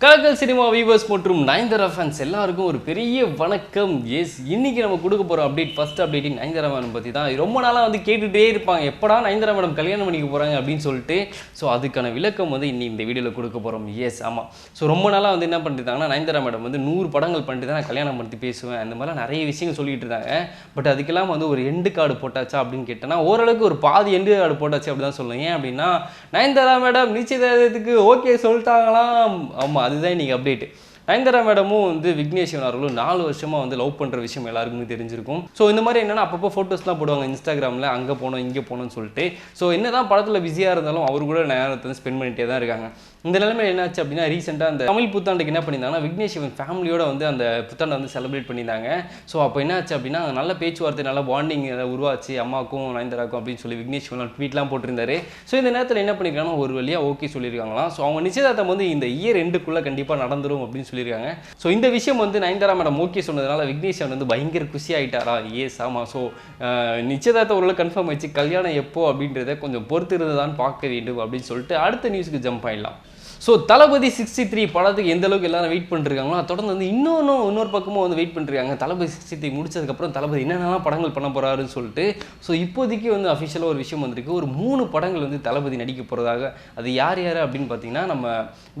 Kalakkal cinema viewers மற்றும் Nayanthara fans எல்லாருக்கும் ஒரு பெரிய வணக்கம். எஸ் இன்னைக்கு நம்ம கொடுக்க போகிற update first updating Nayanthara madam பற்றி தான். ரொம்ப நாளாக வந்து கேட்டுகிட்டே இருப்பாங்க. எப்படா நயன்தாரா மேடம் கல்யாணம் பண்ணிக்க போகிறாங்க அப்படின்னு சொல்லிட்டு. ஸோ அதுக்கான விளக்கம் வந்து இன்னி இந்த வீடியோவில் கொடுக்க போகிறோம் எஸ் ஆமாம் ஸோ ரொம்ப நாளாக வந்து என்ன பண்ணிருந்தாங்கன்னா நயன்தாரா மேடம் வந்து நூறு படங்கள் பண்ணிட்டு தான் நான் கல்யாணம் பண்ணி பேசுவேன். அந்த மாதிரிலாம் நிறைய விஷயங்கள் சொல்லிட்டு இருந்தாங்க. பட் அதுக்கெல்லாம் வந்து ஒரு எண்டு கார்டு போட்டாச்சா அப்படின்னு கேட்டேன்னா ஓரளவுக்கு ஒரு பாதி எண்டு கார்டு போட்டாச்சு அப்படி தான் சொல்லுவேன் ஏன் அப்படின்னா நயன்தாரா மேடம் நிச்சயதார்த்தத்துக்கு ஓகே சொல்லிட்டாங்களாம். ஆமாம் அதுதான் இன்றைக்கி அப்டேட் நயன்தாரா மேடமும் வந்து விக்னேஸ்வரன் அவர்களும் நாலு வருஷமாக வந்து லவ் பண்ணுற விஷயம் எல்லாருக்குமே தெரிஞ்சிருக்கும். ஸோ இந்த மாதிரி என்னென்னா அப்பப்போ ஃபோட்டோஸ்லாம் போடுவாங்க இன்ஸ்டாகிராமில் அங்கே போனோம் இங்கே போனோம்னு சொல்லிட்டு. ஸோ என்ன தான் படத்தில் பிஸியாக இருந்தாலும் அவர் கூட நேரத்தை வந்து ஸ்பெண்ட் பண்ணிகிட்டே தான் இருக்காங்க. இந்த நிலைமையில் என்னாச்சு அப்படின்னா ரீசெண்டாக அந்த தமிழ் புத்தாண்டுக்கு என்ன பண்ணியிருந்தாங்கன்னா விக்னேஸ்வரன் ஃபேமிலியோட வந்து அந்த புத்தாண்டை வந்து செலிப்ரேட் பண்ணியிருந்தாங்க. ஸோ அப்போ என்னாச்சு அப்படின்னா நல்ல பேச்சுவார்த்தை நல்ல பாண்டிங் உருவாச்சு அம்மாக்கும் நயன்தாராக்கும் அப்படின்னு சொல்லி விக்னேஸ்வரன் ட்வீட்லாம் போட்டிருந்தாரு. ஸோ இந்த நேரத்தில் என்ன பண்ணியிருக்காங்கன்னா ஒரு வழியாக ஓகே சொல்லியிருக்காங்களாம். ஸோ அவங்க நிச்சயதார்த்தம் வந்து இந்த இயர் ரெண்டுக்குள்ளே கண்டிப்பாக நடந்துரும் அப்படின்னு சொல்லியிருக்காங்க. ஸோ இந்த விஷயம் வந்து நயன்தாரா மேடம் ஓகே சொன்னதுனால விக்னேஸ்வரன் வந்து பயங்கர குஷி ஆகிட்டாரா ஏஸ் ஆமாம் ஸோ நிச்சயதார்த்தம் உள்ள கன்ஃபார்ம் ஆயிடுச்சு. கல்யாணம் எப்போ அப்படின்றத கொஞ்சம் பொறுத்து இருந்ததான் பார்க்க வேண்டும் அப்படின்னு சொல்லிட்டு அடுத்த நியூஸ்க்கு ஜம்ப் ஆயிடலாம். ஸோ தளபதி சிக்ஸ்டி த்ரீ படத்துக்கு எந்த அளவுக்கு எல்லாரும் வெயிட் பண்ணிருக்காங்களோ அதை தொடர்ந்து வந்து இன்னொன்று இன்னொரு பக்கமும் வந்து வெயிட் பண்ணிருக்காங்க. தளபதி சிக்ஸ்டி த்ரீ முடிச்சதுக்கப்புறம் தளபதி என்னென்னலாம் படங்கள் பண்ண போறாருன்னு சொல்லிட்டு ஸோ இப்போதைக்கு வந்து அஃபிஷியலாக ஒரு விஷயம் வந்திருக்கு. ஒரு மூணு படங்கள் வந்து தளபதி நடிக்க போகிறதாக அது யார் யார் அப்படின்னு பார்த்தீங்கன்னா நம்ம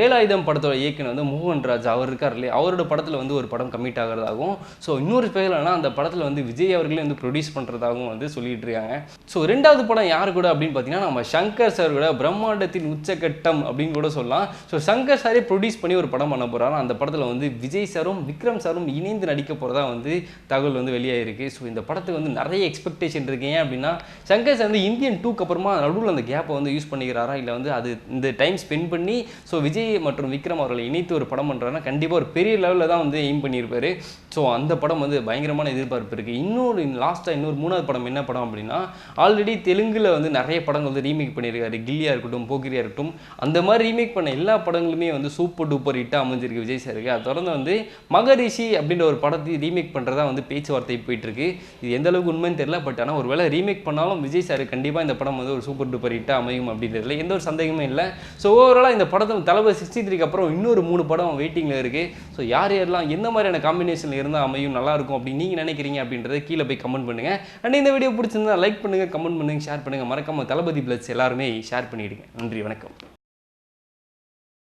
வேலாயுதம் படத்தோட இயக்குனர் வந்து மோகன் ராஜ் அவர் இருக்கார் இல்லையா? அவரோட படத்தில் வந்து ஒரு படம் கமிட் ஆகிறதாகவும் ஸோ இன்னொரு பேர்லனா அந்த படத்தில் வந்து விஜய் அவர்களே வந்து ப்ரொடியூஸ் பண்ணுறதாகவும் வந்து சொல்லிட்டு இருக்காங்க. ஸோ ரெண்டாவது படம் யார் கூட அப்படின்னு பார்த்தீங்கன்னா நம்ம சங்கர் சார் கூட பிரம்மாண்டத்தின் உச்சகட்டம் அப்படின்னு கூட சொல்லலாம். ஸோ சங்கர் சாரே ப்ரொடியூஸ் பண்ணி ஒரு படம் பண்ண போகிறாரு அந்த படத்தில் வந்து விஜய் சாரும் விக்ரம் சாரும் இணைந்து நடிக்க போகிறதா வந்து தகவல் வந்து வெளியாகிருக்கு ஸோ இந்த படத்துக்கு வந்து நிறைய எக்ஸ்பெக்டேஷன் இருக்கு. ஏன் அப்படின்னா சங்கர் சார் வந்து இந்தியன் டூக்கு அப்புறமா நடுவில் அந்த கேப்பை வந்து யூஸ் பண்ணிக்கிறாரா? இல்லை வந்து அது இந்த டைம் ஸ்பெண்ட் பண்ணி ஸோ விஜய் மற்றும் விக்ரம் அவர்களை இணைத்து ஒரு படம் பண்ணுறாருன்னா கண்டிப்பாக ஒரு பெரிய லெவலில் தான் வந்து எய்ம் பண்ணியிருப்பாரு. ஸோ அந்த படம் வந்து பயங்கரமான எதிர்பார்ப்பு இருக்குது இன்னொரு லாஸ்ட்டாக இன்னொரு மூணாவது படம் என்ன படம் அப்படின்னா ஆல்ரெடி தெலுங்கில் வந்து நிறைய படங்கள் வந்து ரீமேக் பண்ணியிருக்காரு. கில்லியாக இருக்கட்டும் போக்கிரியாக இருக்கட்டும் அந்த மாதிரி ரீமேக் பண்ண எல்லா படங்களுமே வந்து சூப்பர் டூப்பர் ஹிட்டாக அமைஞ்சிருக்கு விஜய் சாருக்கு. அதை தொடர்ந்து வந்து மகரிஷி அப்படின்ற ஒரு படத்தை ரீமேக் பண்ணுறதா வந்து பேச்சுவார்த்தை போயிட்டுருக்கு. இது எந்த அளவுக்கு உண்மைன்னு தெரியல பட் ஆனால் ஒரு வேளை ரீமேக் பண்ணாலும் விஜய் சார் கண்டிப்பாக இந்த படம் வந்து ஒரு சூப்பர் டூப்பர் ஹிட்டாக அமையும் அப்படின்றதுல எந்த ஒரு சந்தேகமே இல்லை. ஸோ ஓவராலாக இந்த படத்தை தலைவர் சிக்ஸ்டி த்ரீக்கு அப்புறம் இன்னொரு மூணு படம் வெயிட்டிங்கில் இருக்குது ஸோ யார் யாரெல்லாம் எந்த மாதிரியான காம்பினேஷனில் இருந்தால் அமையும் நல்லா இருக்கும் அப்படின்னு நீங்கள் நினைக்கிறீங்க அப்படின்றத கீழே போய் கமெண்ட் பண்ணுங்கள் அண்ட் இந்த வீடியோ பிடிச்சிருந்தா லைக் பண்ணுங்கள் கமெண்ட் பண்ணுங்கள் ஷேர் பண்ணுங்கள் மறக்காமல் தளபதி பிளஸ் எல்லாருமே ஷேர் பண்ணிவிடுங்க நன்றி வணக்கம்.